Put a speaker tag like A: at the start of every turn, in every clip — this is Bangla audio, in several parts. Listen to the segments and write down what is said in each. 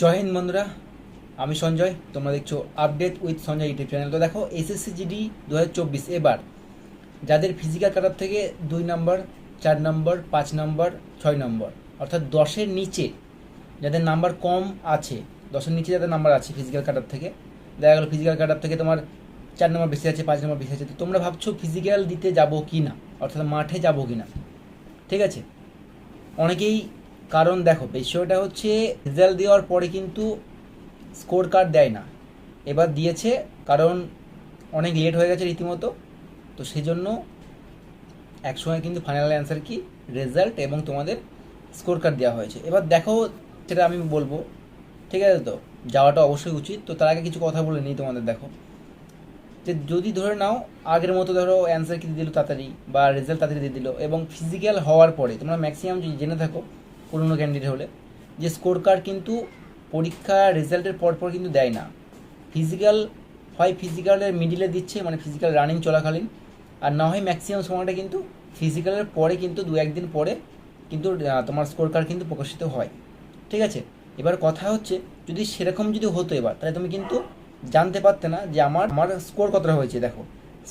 A: জয় হিন্দ বন্ধুরা, আমি সঞ্জয়, তোমরা দেখছ update with Sanjay YouTube channel তো দেখো এসএসসি জিডি দু চব্বিশ, এবার যাদের ফিজিক্যাল কাটার থেকে দুই নম্বর চার নম্বর পাঁচ নম্বর ছয় নম্বর অর্থাৎ দশের নিচে যাদের নাম্বার কম আছে, দশের নিচে যাদের নাম্বার আছে ফিজিক্যাল কাটার থেকে, দেখা গেলো ফিজিক্যাল কাটার থেকে তোমার চার নম্বর বেশি আছে, পাঁচ নম্বর বেশি আছে, তো তোমরা ভাবছ ফিজিক্যাল দিতে যাব কি না অর্থাৎ মাঠে যাব কি না ঠিক আছে? অনেকেই কারণ দেখো, বিষয়টা হচ্ছে রেজাল্ট দেওয়ার পরে কিন্তু স্কোর কার্ড দেয় না। এবার দিয়েছে কারণ অনেক লেট হয়ে গেছে রীতিমতো। তো সেই জন্য একসময় কিন্তু ফাইনাল অ্যান্সার কি? রেজাল্ট এবং তোমাদের স্কোর কার্ড দেওয়া হয়েছে। এবার দেখো সেটা আমি বলব, ঠিক আছে তো? যাওয়াটা অবশ্যই উচিত। তো তার আগে কিছু কথা বলে নিই তোমাদের, দেখো। যে যদি ধরে নাও, আগের মতো ধরো অ্যান্সার কি দিয়ে দিল তাড়াতাড়ি বা রেজাল্ট তাড়াতাড়ি দিয়ে দিল এবং ফিজিক্যাল হওয়ার পরে, তোমরা ম্যাক্সিমাম যদি জেনে থাকো পুরনো ক্যান্ডিডেট হলে, যে স্কোর কার্ড কিন্তু পরীক্ষা রেজাল্টের পর পর কিন্তু দেয় না। ফিজিক্যাল হয় ফিজিক্যালের মিডিলে দিচ্ছে মানে ফিজিক্যাল রানিং চলাকালীন, আর না হয় ম্যাক্সিমাম সময়টা কিন্তু ফিজিক্যালের পরে কিন্তু দু একদিন পরে কিন্তু তোমার স্কোর কার্ড কিন্তু প্রকাশিত হয়। ঠিক আছে? এবার কথা হচ্ছে, যদি সেরকম যদি হতো এবার, তাহলে তুমি কিন্তু জানতে পারতে না যে আমার আমার স্কোর কতটা হয়েছে, দেখো।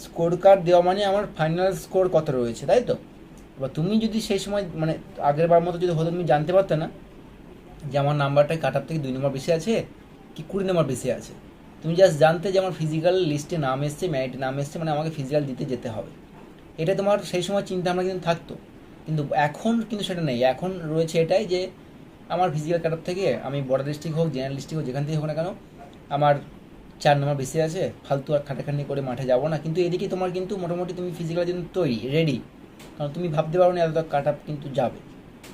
A: স্কোর কার্ড দেওয়া মানে আমার ফাইনাল স্কোর কত রয়েছে, তাই তো? এবার তুমি যদি সেই সময় মানে আগের বার মতো যদি হতো তুমি জানতে পারতে না যে আমার নাম্বারটা কাটার থেকে দুই নম্বর বেশি আছে কি কুড়ি নম্বর বেশি আছে। তুমি জাস্ট জানতে যে আমার ফিজিক্যাল লিস্টে নাম এসছে ম্যারিটে নাম এসছে মানে আমাকে ফিজিক্যাল দিতে যেতে হবে। এটা তোমার সেই সময় চিন্তা ভাবনা কিন্তু থাকতো। কিন্তু এখন কিন্তু সেটা নেই। এখন রয়েছে এটাই যে আমার ফিজিক্যাল কাটার থেকে, আমি বর্ডার ডিস্ট্রিক্ট হোক জেনারেল ডিস্ট্রিক্ট হোক, যেখান থেকে হোক না কেন, আমার চার নম্বর বেশি আছে, ফালতু আর খাটাখাটনি করে মাঠে যাব না। কিন্তু এদিকে তোমার কিন্তু মোটামুটি তুমি ফিজিক্যাল জন্য তৈরি রেডি কারণ তুমি ভাবতে পারো না এত কাট আপ কিন্তু যাবে।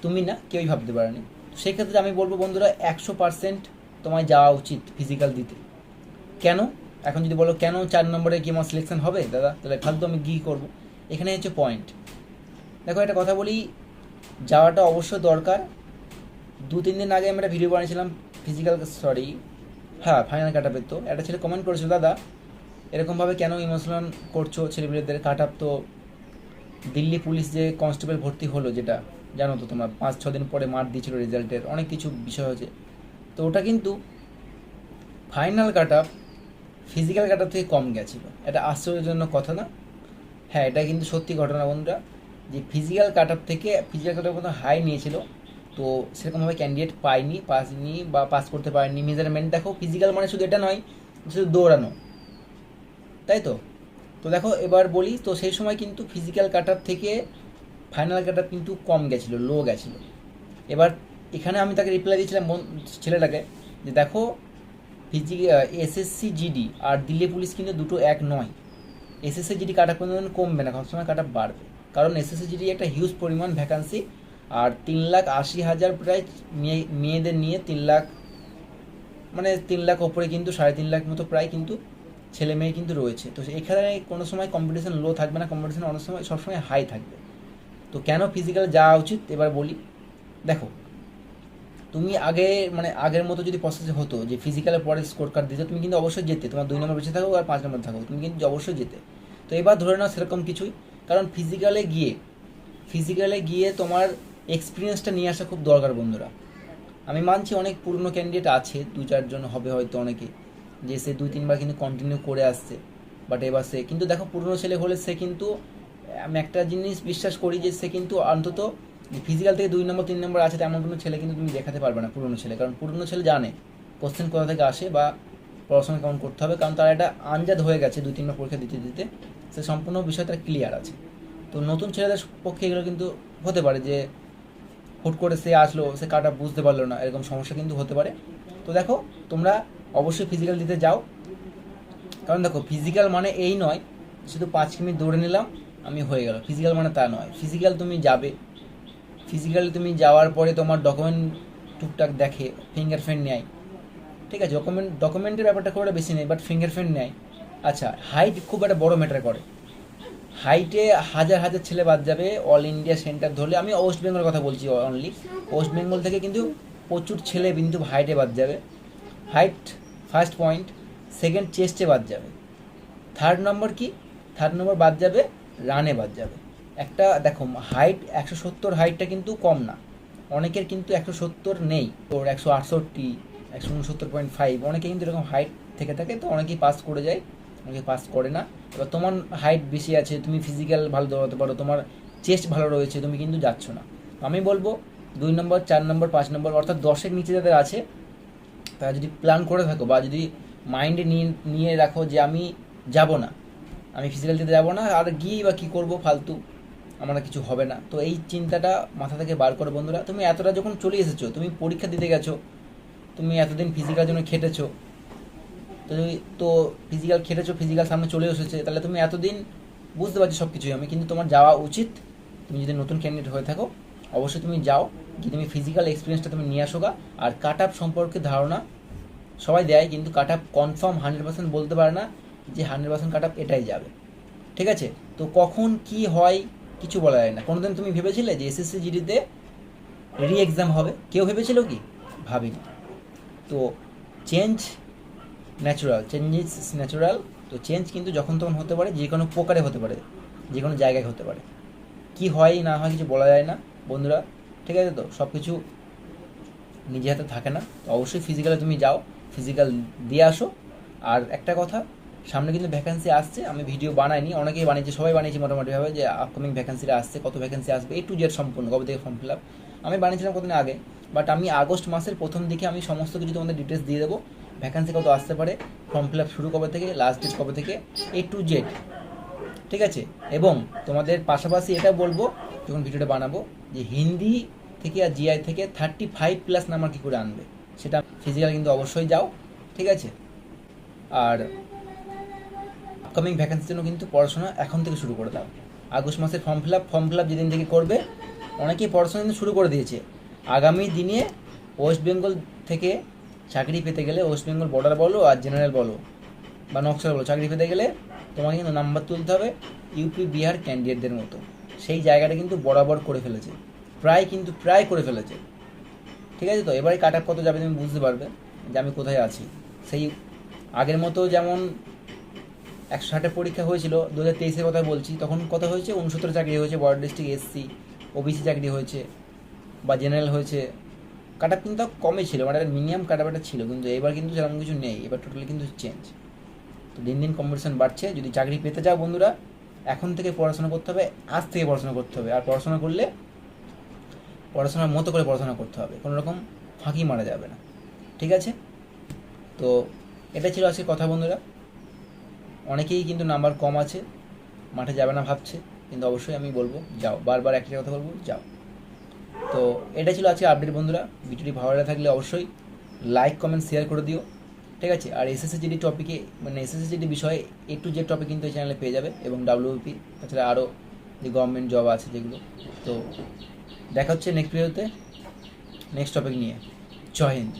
A: তুমি না, কেউই ভাবতে পারেনি। তো সেই ক্ষেত্রে আমি বলব বন্ধুরা, একশো পার্সেন্ট তোমায় যাওয়া উচিত ফিজিক্যাল দিতে। কেন? এখন যদি বলো কেন চার নম্বরে কি আমার সিলেকশন হবে, দাদা, তাহলে ফালতু আমি গি করব। এখানে হচ্ছে পয়েন্ট দেখো একটা কথা বলি, যাওয়াটা অবশ্যই দরকার। দু, তিন দিন আগে আমি একটা ভিডিও বানিয়েছিলাম ফিজিক্যাল সরি হ্যাঁ ফাইনাল কাট আপের তো। একটা ছেলে কমেন্ট করেছিল, দাদা, এরকমভাবে কেন ইমোশনাল করছ ছেলেমেয়েদের? কাট আপ তো দিল্লি পুলিশ যে কনস্টেবল ভর্তি হলো যেটা, জানো তো তোমরা, পাঁচ ছ দিন পরে মার দিয়েছিল রেজাল্টের, অনেক কিছু বিষয় হয়েছে। তো ওটা কিন্তু final cut up physical cut up থেকে কম গেছিল। এটা আশ্চর্যজনক কথা না? হ্যাঁ এটা কিন্তু সত্যি ঘটনা বন্ধুরা, যে ফিজিক্যাল কাট আপ থেকে ফিজিক্যাল কাট আপ হাই নিয়েছিল। তো সেরকমভাবে ক্যান্ডিডেট পায়নি, পাসনি বা পাস করতে পারেনি। মেজারমেন্ট দেখো ফিজিক্যাল মানে শুধু এটা নয়, শুধু দৌড়ানো। তাই তো? তো দেখো, এবার বলি, তো সেই সময় কিন্তু ফিজিক্যাল কাটার থেকে ফাইনাল কাটার কিন্তু কম গেছিল লো গেছিল। এবার এখানে আমি তাকে রিপ্লাই দিয়েছিলাম ছেলেটাকে যে দেখো ফিজি এসএসসি জিডি আর দিল্লি পুলিশ কিন্তু দুটো এক নয়। এসএসসি জিডি কাটা দিন কমবে না, সবসময় কাটা বাড়বে। কারণ এসএসসি জিডি একটা হিউজ পরিমাণ ভ্যাকান্সি আর তিন লাখ আশি হাজার প্রায় মেয়ে- মেয়েদের নিয়ে তিন লাখ মানে তিন লাখ ওপরে কিন্তু, সাড়ে তিন লাখ মতো প্রায় কিন্তু ছেলে মেয়ে কিন্তু রয়েছে। তো এখানে কোনো সময় কম্পিটিশান লো থাকবে না কম্পিটিশান অনেক সময়, সবসময় হাই থাকবে। তো কেন ফিজিক্যাল যাওয়া উচিত? এবার বলি। দেখো, তুমি আগে মানে আগের মতো যদি প্রসেস হতো যে ফিজিক্যালের পরে স্কোর কার্ড দিতে, তুমি কিন্তু অবশ্যই যেতে। তোমার দুই নম্বর বেঁচে থাকো আর পাঁচ নম্বর থাকো, তুমি কিন্তু অবশ্যই যেতে। তো এবার ধরে নাও সেরকম কিছুই। কারণ ফিজিক্যালে গিয়ে ফিজিক্যালে গিয়ে তোমার এক্সপিরিয়েন্সটা নিয়ে আসা খুব দরকার বন্ধুরা। আমি মানছি অনেক পুরনো ক্যান্ডিডেট আছে, দু চারজন হবে হয়তো অনেকে। যে সে দুই তিনবার কিন্তু কন্টিনিউ করে আসছে। বাট এবার সে, কিন্তু দেখো পুরনো ছেলে হলে সে কিন্তু, আমি একটা জিনিস বিশ্বাস করি যে সে কিন্তু অন্তত ফিজিক্যাল থেকে দুই নম্বর তিন নম্বর আছে তেমন কোনো ছেলে কিন্তু তুমি দেখাতে পারবে না পুরনো ছেলে। কারণ পুরনো ছেলে জানে কোশ্চেন কোথা থেকে আসে বা পড়াশোনা কেমন করতে হবে, কারণ তার একটা আনজাদ হয়ে গেছে দুই তিনবার পরীক্ষা দিতে দিতে। সে সম্পূর্ণ বিষয় তার ক্লিয়ার আছে। তো নতুন ছেলেদের পক্ষে এগুলো কিন্তু হতে পারে যে হুট করে সে আসলো, সে কাটা বুঝতে পারল না, এরকম সমস্যা কিন্তু হতে পারে। তো দেখো, তোমরা অবশ্যই ফিজিক্যাল দিতে যাও। কারণ দেখো ফিজিক্যাল মানে এই নয়, শুধু পাঁচ মিনিট দৌড়ে নিলাম, আমি হয়ে গেল ফিজিক্যাল মানে তা নয়। ফিজিক্যাল তুমি যাবে। ফিজিক্যাল তুমি যাওয়ার পরে তোমার ডকুমেন্ট টুকটাক দেখে ফিঙ্গারপ্রিন্ট নেয়। ঠিক আছে ডকুমেন্ট ডকুমেন্টের ব্যাপারটা খুব একটা বেশি নেই বাট ফিঙ্গারপ্রিন্ট নেয়। আচ্ছা হাইট খুব একটা বড় ম্যাটার করে। হাইটে হাজার হাজার ছেলে বাদ যাবে অল ইন্ডিয়া সেন্টার ধরলে, আমি ওয়েস্ট বেঙ্গলের কথা বলছি অনলি ওয়েস্ট বেঙ্গল থেকে কিন্তু প্রচুর ছেলে কিন্তু হাইটে বাদ যাবে। হাইট, ফার্স্ট পয়েন্ট, সেকেন্ড চেস্টে বাদ যাবে। থার্ড নম্বর কি? থার্ড নম্বর বাদ যাবে, রানে বাদ যাবে। একটা, দেখো, হাইট একশো সত্তর, হাইটটা কিন্তু কম না। অনেকের কিন্তু একশো সত্তর নেই তোর একশো আটষট্টি, একশো উনসত্তর পয়েন্ট ফাইভ। অনেকে কিন্তু এরকম হাইট থেকে থাকে, তো অনেকেই পাস করে যায়, অনেকে পাস করে না। এবার তোমার হাইট বেশি আছে, তুমি ফিজিক্যাল ভালো দৌড়াতে পারো, তোমার চেস্ট ভালো রয়েছে, তুমি কিন্তু যাচ্ছ না। আমি বলব, দুই নম্বর, চার নম্বর, পাঁচ নম্বর, অর্থাৎ দশের নিচে যাদের আছে তারা যদি প্ল্যান করে থাকো বা যদি মাইন্ডে নিয়ে নিয়ে রাখো যে আমি যাব না, আমি ফিজিক্যাল দিতে যাব না, আর গিয়েই বা কী করব ফালতু, আমার কিছু হবে না। তো এই চিন্তাটা মাথা থেকে বার করো বন্ধুরা। তুমি এতটা যখন চলে এসেছ, তুমি পরীক্ষা দিতে গেছো, তুমি এতদিন ফিজিক্যাল জন্য খেটেছো, তো তো ফিজিক্যাল খেটেছো ফিজিক্যাল সামনে চলে এসেছে, তাহলে তুমি এতদিন বুঝতে পারছ সব কিছুই আমি। কিন্তু তোমার যাওয়া উচিত। তুমি যদি নতুন ক্যান্ডিডেট হয়ে থাকো, অবশ্যই তুমি যাও। গিয়ে তুমি ফিজিক্যাল এক্সপিরিয়েন্সটা তুমি নিয়ে আসোগা আর কাট আপ সম্পর্কে ধারণা সবাই দেয়, কিন্তু cut up confirm hundred percent বলতে পারে না যে হান্ড্রেড পার্সেন্ট কাট আপ এটাই যাবে। ঠিক আছে? তো কখন কি হয় কিছু বলা যায় না। কোনোদিন তুমি ভেবেছিলে যে এসএসসি জিডিতে রি এক্সাম হবে? কেউ ভেবেছিল কি? ভাবিনি। তো change natural change is natural তো চেঞ্জ কিন্তু যখন তখন হতে পারে, যে কোনো প্রকারে হতে পারে, যে কোনো জায়গায় হতে পারে। কি হয় না হয় কিছু বলা যায় না, বন্ধুরা? ঠিক আছে তো? সব কিছু নিজে হাতে থাকে না। তো অবশ্যই ফিজিক্যালে তুমি যাও ফিজিক্যাল দিয়ে আসো। আর একটা কথা, সামনে কিন্তু ভ্যাকেন্সি আসছে, আমি ভিডিও বানাইনি, অনেকেই বানিয়েছে, সবাই বানিয়েছে মোটামুটিভাবে যে আপকামিং ভ্যাকেন্সিটা আসছে, কত ভ্যাকেন্সি আসবে এ টু জেড সম্পূর্ণ, কবে থেকে ফর্ম ফিল আপ আমি বানিয়েছিলাম কতদিন আগে বাট আমি আগস্ট মাসের প্রথম দিকে আমি সমস্ত কিছু তোমাদের ডিটেলস দিয়ে দেবো ভ্যাকেন্সি কত আসতে পারে ফর্ম ফিল আপ শুরু কবে থেকে লাস্ট ডেট কবে থেকে এ টু জেড ঠিক আছে? এবং তোমাদের পাশাপাশি এটা বলব, যখন ভিডিওটা বানাবো, যে হিন্দি থেকে আর জিআই থেকে থার্টি ফাইভ প্লাস নাম্বার কী করে আনবে? সেটা ফিজিক্যাল কিন্তু অবশ্যই যাও, ঠিক আছে? আর আপকামিং ভ্যাকেন্সির জন্য কিন্তু পড়াশোনা এখন থেকে শুরু করে দাও। আগস্ট মাসের form fill up form fill up যেদিন থেকে করবে, অনেকেই পড়াশোনা কিন্তু শুরু করে দিয়েছে। আগামী দিনে ওয়েস্ট বেঙ্গল থেকে চাকরি পেতে গেলে ওয়েস্ট বেঙ্গল বর্ডার বলো আর জেনারেল বলো বা নকশাল বলো, চাকরি পেতে গেলে তোমাকে কিন্তু নাম্বার তুলতে হবে ইউপি বিহার ক্যান্ডিডেটদের মতো। সেই জায়গাটা কিন্তু বরাবর করে ফেলেছে। প্রায় কিন্তু প্রায় করে ফেলেছে। ঠিক আছে তো? এবারে কাট আপ কত যাবে, তুমি বুঝতে পারবে যে আমি কোথায় আছি। সেই আগের মতো যেমন একশো ষাটের পরীক্ষা হয়েছিল দু হাজার তেইশের কথা বলছি, তখন কত হয়েছে উনসত্তর চাকরি হয়েছে বর্ডার ডিস্ট্রিক্ট এসসি ওবিসি চাকরি হয়েছে বা জেনারেল হয়েছে। কাট আপ কিন্তু কমই ছিল মানে একটা মিনিমাম কাট আপ ছিল, কিন্তু এবার কিন্তু সেরকম কিছু নেই, এবার টোটালি কিন্তু চেঞ্জ তো দিন দিন কম্পিটিশন বাড়ছে, যদি চাকরি পেতে চাও বন্ধুরা, এখন থেকে পড়াশোনা করতে হবে, আজ থেকে পড়াশোনা করতে হবে। আর পড়াশোনা করলে পড়াশোনার মতো করে পড়াশোনা করতে হবে। কোনো রকম ফাঁকি মারা যাবে না। ঠিক আছে? তো এটা ছিল আজকে কথা বন্ধুরা। অনেকেই কিন্তু নাম্বার কম আছে, মাঠে যাবে না ভাবছে, কিন্তু অবশ্যই আমি বলব, যাও, বারবার একটা কথা বলব, যাও। তো এটা ছিল আজকে আপডেট বন্ধুরা। ভিডিওটি ভালো থাকলে অবশ্যই লাইক কমেন্ট শেয়ার করে দিও। ঠিক আছে? আর এসএসসি জিডি টপিকে মানে এসএসসি জিডি বিষয়ে এ টু জেড টপিক কিন্তু এই চ্যানেলে পেয়ে যাবে, এবং ডাব্লিউপি তাছাড়া আরও যে গভর্নমেন্ট জব আছে যেগুলো, তো দেখা হচ্ছে নেক্সট ভিডিওতে। নেক্সট টপিক নিয়ে। জয় হিন্দ।